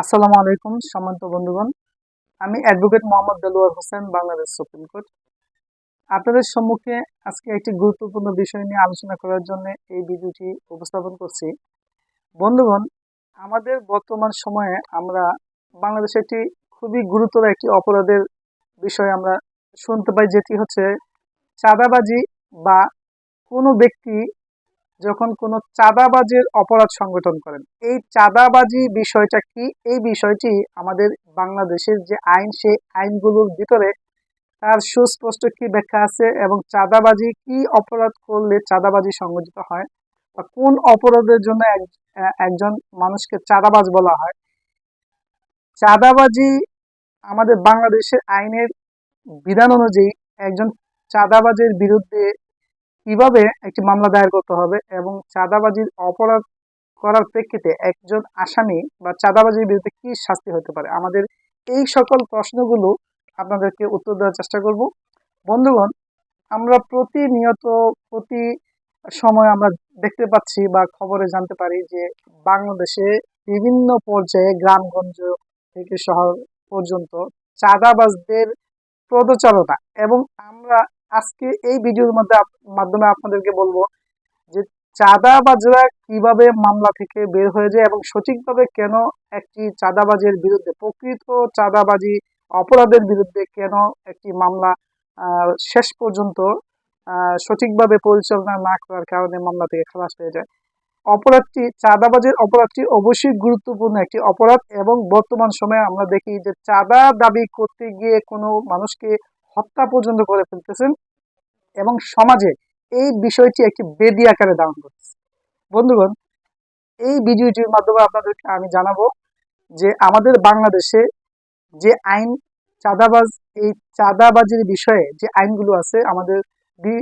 আসসালামু আলাইকুম, সম্মানিত বন্ধুগণ। আমি advocate Mohammad Delwar Hossain, Bangladesh supreme court. আপনাদের সম্মুখে আজকে একটি গুরুত্বপূর্ণ বিষয় নিয়ে আলোচনা করার জন্য এই ভিডিওটি উপস্থাপন করছি। বন্ধুগণ, আমাদের বর্তমান সময়ে আমরা বাংলাদেশে একটি খুবই গুরুতর একটি অপরাধের বিষয় আমরা শুনতে পাই, যেটি হচ্ছে চাঁদাবাজি বা কোনো ব্যক্তি যখন কোনো চাঁদাবাজের অপরাধ সংগঠন করেন। এই চাঁদাবাজি বিষয়টা কি? এই বিষয়টি আমাদের বাংলাদেশের যে আইন, সেই আইনগুলোর ভিতরে তার সুস্পষ্ট কি ব্যাখ্যা আছে এবং চাঁদাবাজি কি অপরাধ করলে চাঁদাবাজি সংগঠিত হয় বা কোন অপরাধের জন্য এক- একজন মানুষকে চাঁদাবাজ বলা হয়? চাঁদাবাজি আমাদের বাংলাদেশের আইনের বিধান অনুযায়ী একজন চাঁদাবাজের বিরুদ্ধে কীভাবে একটি মামলা দায়ের করতে হবে এবং চাঁদাবাজির অপরাধ করার প্রেক্ষিতে একজন আসামি বা চাঁদাবাজির বিরুদ্ধে কি শাস্তি হতে পারে? আমাদের এই সকল প্রশ্নগুলো আপনাদেরকে উত্তর দেওয়ার চেষ্টা করব। বন্ধুগণ, আমরা প্রতিনিয়ত, প্রতি সময় আমরা দেখতে পাচ্ছি বা খবরে জানতে পারি যে বাংলাদেশে বিভিন্ন পর্যায়ে গ্রামগঞ্জ থেকে শহর পর্যন্ত চাঁদাবাজদের প্রদচারণা এবং আমরা আজকে এই ভিডিওর মধ্যে মাধ্যমে আপনাদেরকে বলব যে চাঁদাবাজরা কীভাবে মামলা থেকে বের হয়ে যায় এবং সঠিকভাবে কেন একটি চাঁদাবাজের বিরুদ্ধে, প্রকৃত চাঁদাবাজি অপরাধের বিরুদ্ধে কেন একটি মামলা শেষ পর্যন্ত সঠিকভাবে পরিচালনা না করার কারণে মামলা থেকে খালাস হয়ে যায়। অপরাধটি, চাঁদাবাজের অপরাধটি অবশ্যই গুরুত্বপূর্ণ একটি অপরাধ এবং বর্তমান সময়ে আমরা দেখি যে চাঁদা দাবি করতে গিয়ে কোনো মানুষকে হত্যা পর্যন্ত করে ফেলতেছেন এবং সমাজে এই বিষয়টি একটি বেদি আকারে ধারণ করতেছে। বন্ধুগণ, এই ভিডিওটির মাধ্যমে আপনাদেরকে আমি জানাব যে আমাদের বাংলাদেশে যে আইন চাঁদাবাজ, এই চাঁদাবাজির বিষয়ে যে আইনগুলো আছে, আমাদের দি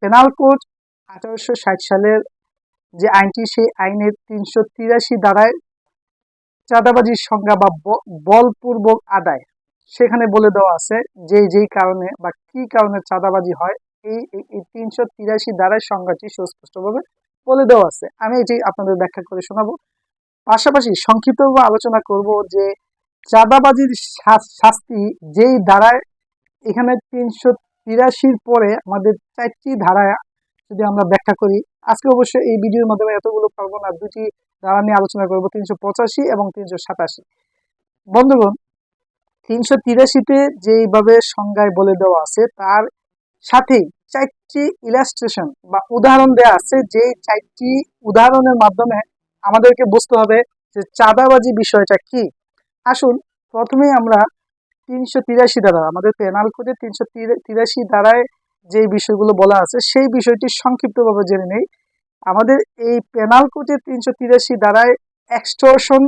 পেনাল কোড আঠারোশো ষাট সালের যে আইনটি, সেই আইনের তিনশো তিরাশি দ্বারায় চাঁদাবাজির সংজ্ঞা বা, বলপূর্বক আদায় সেখানে বলে দেওয়া আছে যে যেই কারণে বা কি কারণে চাঁদাবাজি হয়, এই, এই- তিনশো তিরাশি দ্বারায় সংজ্ঞাটি সুস্পষ্টভাবে বলে দেওয়া আছে। আমি এটি আপনাদের ব্যাখ্যা করে শোনাবো। পাশাপাশি সংক্ষিপ্তভাবে আলোচনা করব যে চাঁদাবাজির শাস্তি যেই ধারায় এখানে তিনশো তিরাশির পরে আমাদের চারটি ধারায় যদি আমরা ব্যাখ্যা করি, আজকে অবশ্যই এই ভিডিওর মাধ্যমে এতগুলো পারব না, দুটি ধারা নিয়ে আলোচনা করব, তিনশো পঁচাশি এবং তিনশো সাতাশি। বন্ধুগণ তিনশো তিরাশিতে যেইভাবে সংজ্ঞায় বলে দেওয়া আছে, তার সাথেই চারটি ইলাস্ট্রেশন বা উদাহরণ দেওয়া আছে যে চারটি উদাহরণের মাধ্যমে আমাদেরকে বুঝতে হবে যে চাঁদাবাজি বিষয়টা কি। আসুন, প্রথমেই আমরা তিনশো তিরাশি দ্বারা, আমাদের পেনাল কোডে তিনশো তিরাশি দ্বারায় যে বিষয়গুলো বলা আছে, সেই বিষয়টি সংক্ষিপ্তভাবে জেনে নেই। আমাদের এই পেনাল কোডে তিনশো তিরাশি দ্বারায় এক্সটোরশন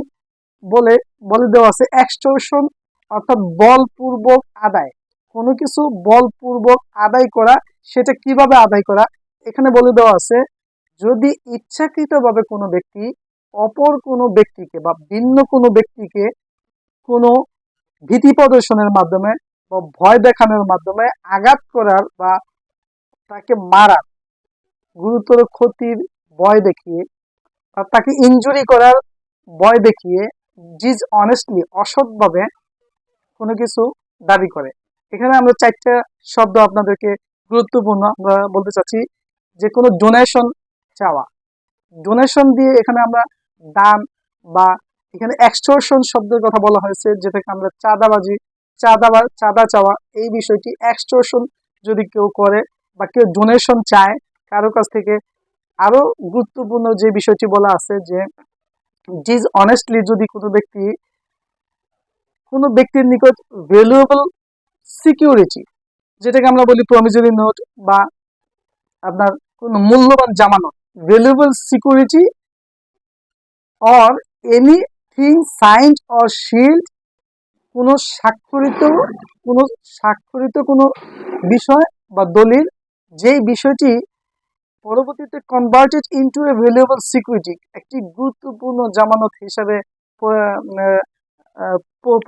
বলে বলে দেওয়া আছে। এক্সটোরশন অর্থাৎ বলপূর্বক আদায়। কোনো কিছু বলপূর্বক আদায় করা, সেটা কীভাবে আদায় করা, এখানে বলে দেওয়া আছে, যদি ইচ্ছাকৃতভাবে কোনো ব্যক্তি অপর কোনো ব্যক্তিকে বা ভিন্ন কোনো ব্যক্তিকে কোনো ভীতি প্রদর্শনের মাধ্যমে বা ভয় দেখানোর মাধ্যমে আঘাত করার বা তাকে মারার, গুরুতর ক্ষতির ভয় দেখিয়ে তাকে ইনজুরি করার ভয় দেখিয়ে জিজ অনেস্টলি অসৎভাবে কোনো কিছু দাবি করে। এখানে আমরা চারটা শব্দ আপনাদেরকে গুরুত্বপূর্ণ আমরা বলতে চাচ্ছি যে কোনো ডোনেশন চাওয়া। ডোনেশন দিয়ে এখানে আমরা দান বা এখানে এক্সটোরশন শব্দের কথা বলা হয়েছে যেটাকে আমরা চাঁদাবাজি চাঁদাবা চাঁদা চাওয়া, এই বিষয়টি এক্সটোরশন যদি কেউ করে বা কেউ ডোনেশন চায়, কারও কাছ থেকে আরও গুরুত্বপূর্ণ যে বিষয়টি বলা আছে যে ডিজ অনেস্টলি যদি কোনো ব্যক্তি কোনো ব্যক্তির নিকট ভ্যালুয়েবল সিকিউরিটি যেটাকে আমরা বলি প্রমিজরি নোট বা আপনার কোনো মূল্যবান জামানত valuable security or anything signed or sealed কোনো স্বাক্ষরিত কোনো স্বাক্ষরিত কোনো বিষয় বা দলিল, যেই বিষয়টি পরবর্তীতে converted into a valuable security একটি গুরুত্বপূর্ণ জামানত হিসাবে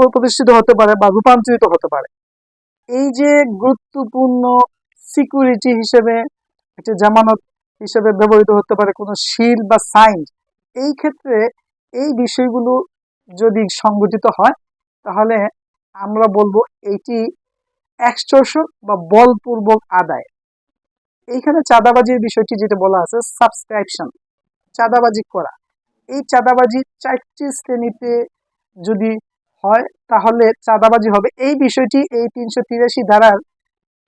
প্রতিষ্ঠিত হতে পারে বা রূপান্তরিত হতে পারে। এই যে গুরুত্বপূর্ণ সিকিউরিটি হিসেবে, একটি জামানত হিসেবে ব্যবহৃত হতে পারে কোনো শিল বা সাইন এই ক্ষেত্রে এই বিষয়গুলো যদি সংগঠিত হয়, তাহলে আমরা বলব এটি এক্সটর্শন বা বলপূর্বক আদায়। এইখানে চাঁদাবাজির বিষয়টি যেটা বলা আছে সাবস্ক্রাইপশন চাঁদাবাজি করা। এই চাঁদাবাজি চারটি শ্রেণীতে যদি হয়, তাহলে চাঁদাবাজি হবে। এই বিষয়টি এই তিনশো তিরাশি ধারার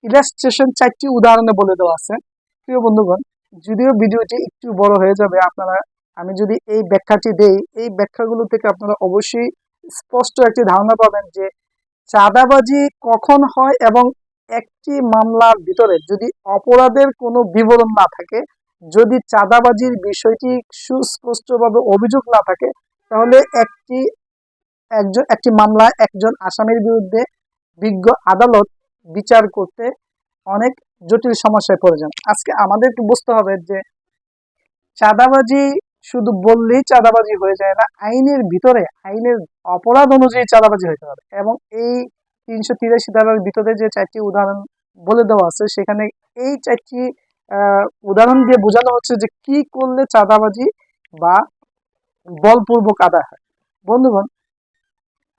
ইলাস্ট্রেশন চারটি উদাহরণে বলে দেওয়া আছে। প্রিয় বন্ধুগণ, যদিও ভিডিওটি একটু বড় হয়ে যাবে আপনারা, আমি যদি এই ব্যাখ্যাটি দেই, এই ব্যাখ্যাগুলো থেকে আপনারা অবশ্যই স্পষ্ট একটি ধারণা পাবেন যে চাঁদাবাজি কখন হয় এবং একটি মামলার ভিতরে যদি অপরাধের কোনো বিবরণ না থাকে, যদি চাঁদাবাজির বিষয়টি সুস্পষ্টভাবে অভিযোগ না থাকে, তাহলে একটি একজন, একটি মামলায় একজন আসামির বিরুদ্ধে বিজ্ঞ আদালত বিচার করতে অনেক জটিল সমস্যায় পড়ে যান। আজকে আমাদেরকে বুঝতে হবে যে চাঁদাবাজি শুধু বললেই চাঁদাবাজি হয়ে যায় না, আইনের ভিতরে, আইনের অপরাধ অনুযায়ী চাঁদাবাজি হতে হবে এবং এই তিনশো তিরাশি ধারার ভিতরে যে চারটি উদাহরণ বলে দেওয়া আছে, সেখানে এই চারটি উদাহরণ দিয়ে বোঝানো হচ্ছে যে কি করলে চাঁদাবাজি বা বলপূর্বক আদায় হয়। বন্ধুগণ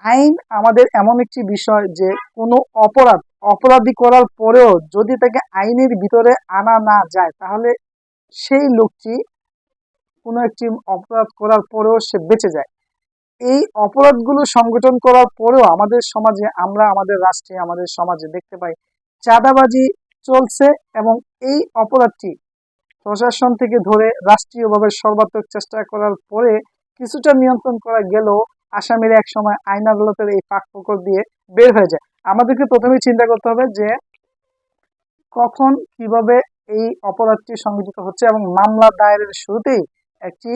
আইন আমাদের এমন একটি বিষয় যে কোনো অপরাধ, অপরাধী করার পরেও যদি তাকে আইনের ভিতরে আনা না যায়, তাহলে সেই লোকটি কোনো একটি অপরাধ করার পরেও সে বেঁচে যায়। এই অপরাধগুলো সংগঠন করার পরেও আমাদের সমাজে, আমরা আমাদের রাষ্ট্রে, আমাদের সমাজে দেখতে পাই চাঁদাবাজি চলছে এবং এই অপরাধটি প্রশাসন থেকে ধরে রাষ্ট্রীয়ভাবে সর্বাত্মক চেষ্টা করার পরে কিছুটা নিয়ন্ত্রণ করা গেলেও আসামিরা এক সময় আইন আদালতের এই পাক পকর দিয়ে বের হয়ে যায়। আমাদেরকে প্রথমে চিন্তা করতে হবে যে কখন, কীভাবে এই অপরাধটি সংঘটিত হচ্ছে এবং মামলা দায়েরের শুরুতেই একটি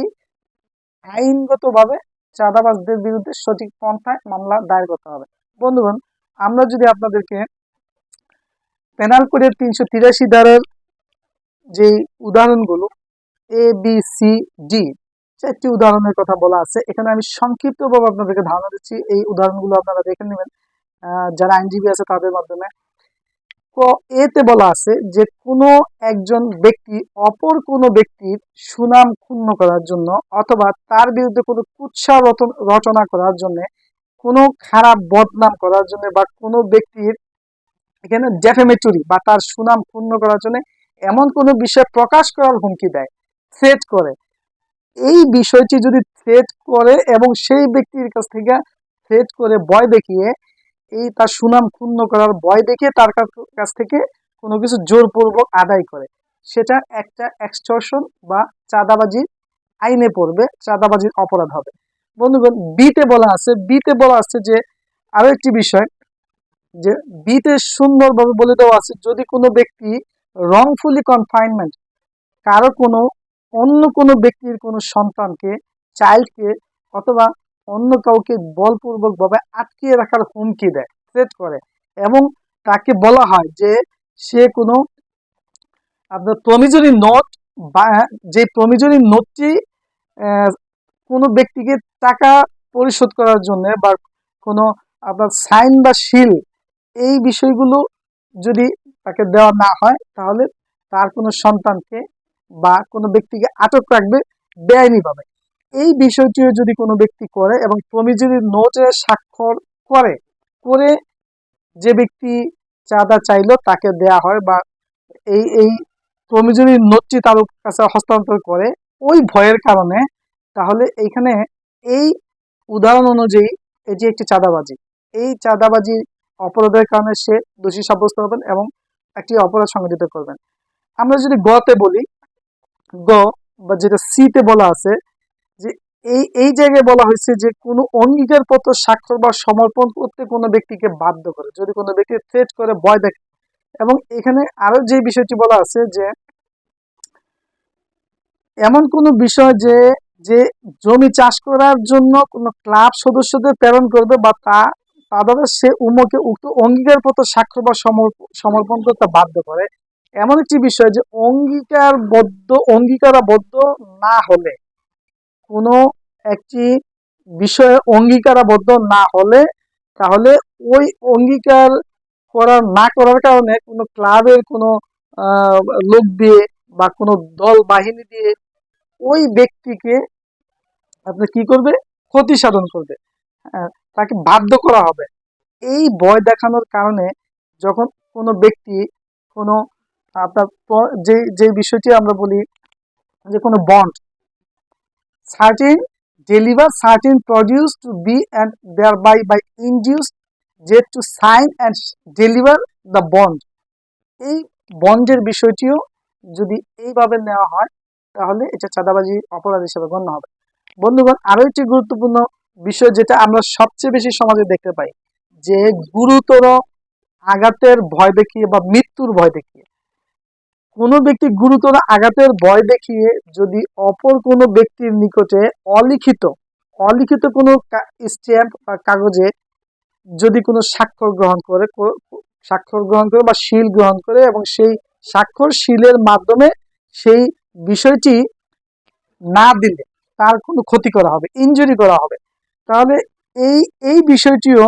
আইনগতভাবে চাঁদাবাজদের বিরুদ্ধে সঠিক পন্থায় মামলা দায়ের করতে হবে। বন্ধুগণ, আমরা যদি আপনাদেরকে পেনাল কোডের তিনশো তিরাশি ধারার যে উদাহরণগুলো এ বি সি ডি চারটি উদাহরণের কথা বলা আছে। এখানে আমি সংক্ষিপ্তভাবে আপনাদেরকে ধারণা দিচ্ছি, এই উদাহরণগুলো আপনারা দেখে নেবেন। যারা আইনজীবী আছে তাদের মাধ্যমে। এতে বলা আছে যে, কোনো একজন ব্যক্তি অপর কোনো ব্যক্তির সুনাম ক্ষুণ্ণ করার জন্য অথবা তার বিরুদ্ধে কোনো কুৎসা রচন- করার জন্য, কোনো খারাপ বদনাম করার জন্য বা কোনো ব্যক্তির এখানে ডেফেমেটরি বা তার সুনাম ক্ষুণ্ণ করার জন্য এমন কোনো বিষয় প্রকাশ করার হুমকি দেয় থ্রেট করে এই বিষয়টি যদি থ্রেট করে এবং সেই ব্যক্তির কাছ থেকে থ্রেট করে, ভয় দেখিয়ে এই তার সুনাম ক্ষুণ্ণ করার ভয় দেখিয়ে তার কাছ- থেকে কোনো কিছু জোরপূর্বক আদায় করে। সেটা একটা এক্সটর্শন বা চাঁদাবাজির আইনে পড়বে, চাঁদাবাজির অপরাধ হবে। বন্ধুগণ, বিতে বলা আছে, বিতে বলা আছে যে আরও একটি বিষয় যে বিতে সুন্দরভাবে বলে দেওয়া আছে, যদি কোনো ব্যক্তি রংফুলি কনফাইনমেন্ট কারও কোনো অন্য কোনো ব্যক্তির কোনো সন্তানকে চাইল্ডকে অথবা অন্য কাউকে বলপূর্বকভাবে আটকিয়ে রাখার হুমকি দেয় থ্রেট করে এবং তাকে বলা হয় যে সে কোনো আপনার প্রমিজরি নোট বা যে প্রমিজরি নোটটি কোনো ব্যক্তিকে টাকা পরিশোধ করার জন্য বা কোনো আপনার সাইন বা শিল এই বিষয়গুলো যদি তাকে দেওয়া না হয়, তাহলে তার কোনো সন্তানকে বা কোনো ব্যক্তিকে আটক রাখবে বেআইনিভাবে এই বিষয়টিও যদি কোনো ব্যক্তি করে এবং প্রমিজরি নোটে স্বাক্ষর করে করে যে ব্যক্তি চাঁদা চাইলো তাকে দেয়া হয় বা এই এই প্রমিজরি নোটটি তার কাছে হস্তান্তর করে ওই ভয়ের কারণে, তাহলে এইখানে এই উদাহরণ অনুযায়ী এটি একটি চাঁদাবাজি। এই চাঁদাবাজি অপরাধের কারণে সে দোষী সাব্যস্ত হবেন এবং একটি অপরাধ সংগঠিত করবেন। আমরা যদি গতে বলি গ বা যেটা সিতে বলা আছে, যে এই এই জায়গায় বলা হয়েছে যে কোনো অঙ্গীকারপত্র স্বাক্ষর বা সমর্পণ করতে কোনো ব্যক্তিকে বাধ্য করে। যদি কোনো ব্যক্তি থ্রেট করে, ভয় দেখে এবং এখানে আরও যে বিষয়টি বলা আছে যে, এমন কোনো বিষয় যে যে জমি চাষ করার জন্য কোনো ক্লাব সদস্যদের প্রেরণ করবে বা তা তা দ্বারা সে উমকে উক্ত অঙ্গীকার অঙ্গীকারপত্র স্বাক্ষর বা সমর্পণ করতে বাধ্য করে। এমন একটি বিষয় যে অঙ্গীকারবদ্ধ অঙ্গীকারাবদ্ধ না হলে কোনো একটি বিষয়ে অঙ্গীকারাবদ্ধ না হলে তাহলে ওই অঙ্গীকার করার না করার কারণে কোনো ক্লাবের কোনো লোক দিয়ে বা কোনো দল বাহিনী দিয়ে ওই ব্যক্তিকে আপনি কি করবে? ক্ষতি সাধন করবে। হ্যাঁ, তাকে বাধ্য করা হবে। এই ভয় দেখানোর কারণে যখন কোনো ব্যক্তি কোনো আপনার যে যে বিষয়টি আমরা বলি যে কোনো bond certain deliver certain produce to be and thereby by induce যে to sign and deliver the bond এই বন্ডের বিষয়টিও যদি এইভাবে নেওয়া হয়, তাহলে এটা চাঁদাবাজি অপরাধ হিসেবে গণ্য হবে। বন্ধুগণ আরও একটি গুরুত্বপূর্ণ বিষয় যেটা আমরা সবচেয়ে বেশি সমাজে দেখতে পাই, যে গুরুতর আঘাতের ভয় দেখিয়ে বা মৃত্যুর ভয় দেখিয়ে কোনো ব্যক্তি গুরুতর আঘাতের ভয় দেখিয়ে যদি অপর কোনো ব্যক্তির নিকটে অলিখিত অলিখিত কোনো স্ট্যাম্প বা কাগজে যদি কোনো স্বাক্ষর গ্রহণ করে স্বাক্ষর গ্রহণ করে বা শিল গ্রহণ করে এবং সেই স্বাক্ষর শিলের মাধ্যমে সেই বিষয়টি না দিলে তার কোনো ক্ষতি করা হবে ইনজুরি করা হবে। তাহলে এই এই বিষয়টিও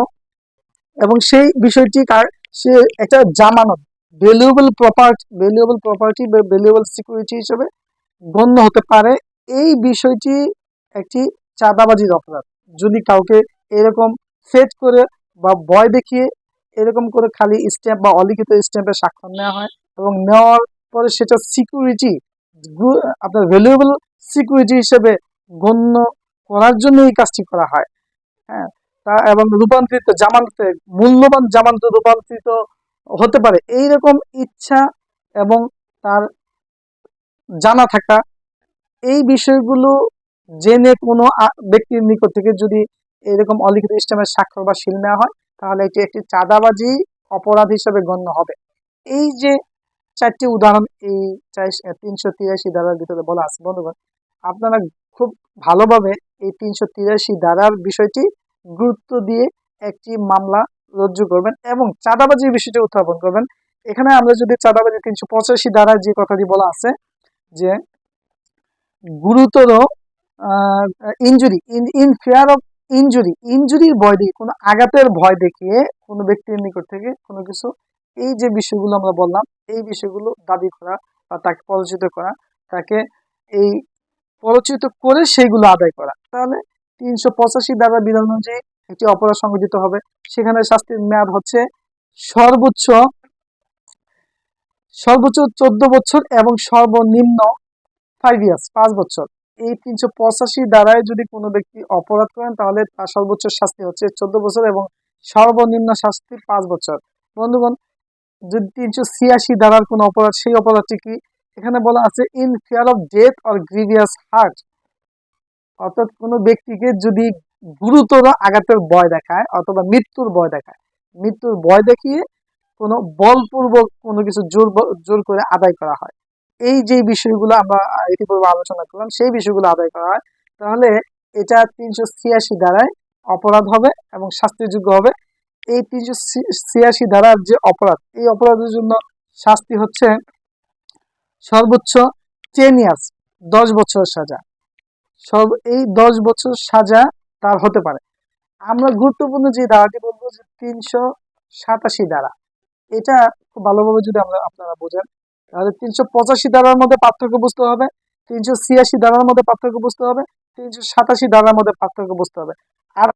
এবং সেই বিষয়টি কার, সে একটা জামানত ভ্যালুয়েবল প্রপার্টি ভ্যালুয়েবল প্রপার্টি বা ভ্যালুয়েবল সিকিউরিটি হিসেবে গণ্য হতে পারে। এই বিষয়টি একটি চাঁদাবাজির অপরাধ। যদি কাউকে এরকম সেট করে বা ভয় দেখিয়ে এরকম করে খালি স্ট্যাম্প বা অলিখিত স্ট্যাম্পে স্বাক্ষর নেওয়া হয় এবং নেওয়ার পরে সেটা সিকিউরিটি আপনার ভ্যালুয়েবল সিকিউরিটি হিসেবে গণ্য করার জন্য এই কাজটি করা হয়। হ্যাঁ তা এবং রূপান্তরিত, জামানতে, মূল্যবান জামানত রূপান্তরিত হতে পারে। এইরকম ইচ্ছা এবং তার জানা থাকা, এই বিষয়গুলো জেনে কোনো ব্যক্তির নিকট থেকে যদি এরকম অলিখিত ইসলামের স্বাক্ষর বা শিল নেওয়া হয়, তাহলে এটি একটি চাঁদাবাজি অপরাধ হিসেবে গণ্য হবে। এই যে চারটি উদাহরণ, এই তিনশো তিরাশি ধারার ভিতরে বলা আছে। বন্ধুগণ, আপনারা খুব ভালোভাবে এই তিনশো তিরাশি ধারার বিষয়টি গুরুত্ব দিয়ে একটি মামলা রুজু করবেন এবং চাঁদাবাজির বিষয়টা উত্থাপন করবেন। এখানে আমরা যদি চাঁদাবাজি তিনশো পঁচাশি ধারার যে কথাটি বলা আছে, যে গুরুতর injury in fear of injury ইনজুরির ভয় দেখিয়ে কোনো আঘাতের ভয় দেখিয়ে কোনো ব্যক্তির নিকট থেকে কোনো কিছু, এই যে বিষয়গুলো আমরা বললাম, এই বিষয়গুলো দাবি করা বা তাকে পরিচিত করা, তাকে এই পরিচিত করে সেইগুলো আদায় করা। তাহলে তিনশো পঁচাশি দ্বারা বিধান অনুযায়ী একটি অপরাধ সংঘটিত হবে। সেখানে শাস্তির মেয়াদ হচ্ছে সর্বোচ্চ সর্বোচ্চ চোদ্দ বছর এবং সর্বনিম্ন ফাইভ ইয়ার্স পাঁচ বছর। এই তিনশো পঁচাশি দ্বারায় যদি কোনো ব্যক্তি অপরাধ করেন, তাহলে তার সর্বোচ্চ শাস্তি হচ্ছে চোদ্দ বছর এবং সর্বনিম্ন শাস্তি পাঁচ বছর। বন্ধুগণ, যদি তিনশো ছিয়াশি দ্বারার কোনো অপরাধ, সেই অপরাধটি কি? এখানে বলা আছে in fear of death or grievous hurt অর্থাৎ কোনো ব্যক্তিকে যদি গুরুতর আঘাতের ভয় দেখায় অথবা মৃত্যুর ভয় দেখায়। মৃত্যুর ভয় দেখিয়ে কোনো বলপূর্বক কোনো কিছু জোর জোর করে আদায় করা হয়। এই যে বিষয়গুলো আমরা ইতিপূর্বে আলোচনা করলাম, সেই বিষয়গুলো আদায় করা হয়। তাহলে এটা তিনশো ছিয়াশি দ্বারায় অপরাধ হবে এবং শাস্তিযোগ্য হবে। এই তিনশো ছিয়াশি ধারার যে অপরাধ, এই অপরাধের জন্য শাস্তি হচ্ছে সর্বোচ্চ টেন ইয়ার্স, দশ বছর সাজা। সব এই দশ বছর সাজা তার হতে পারে। আমরা গুরুত্বপূর্ণ যে ধারাটি বলব যে তিনশো সাতাশি ধারা, এটা খুব ভালোভাবে যদি আমরা আপনারা বোঝেন, তাহলে তিনশো পঁচাশি ধারার মধ্যে পার্থক্য বুঝতে হবে, তিনশো ছিয়াশি ধারার মধ্যে পার্থক্য বুঝতে হবে, তিনশো সাতাশি ধারার মধ্যে পার্থক্য বুঝতে হবে। আর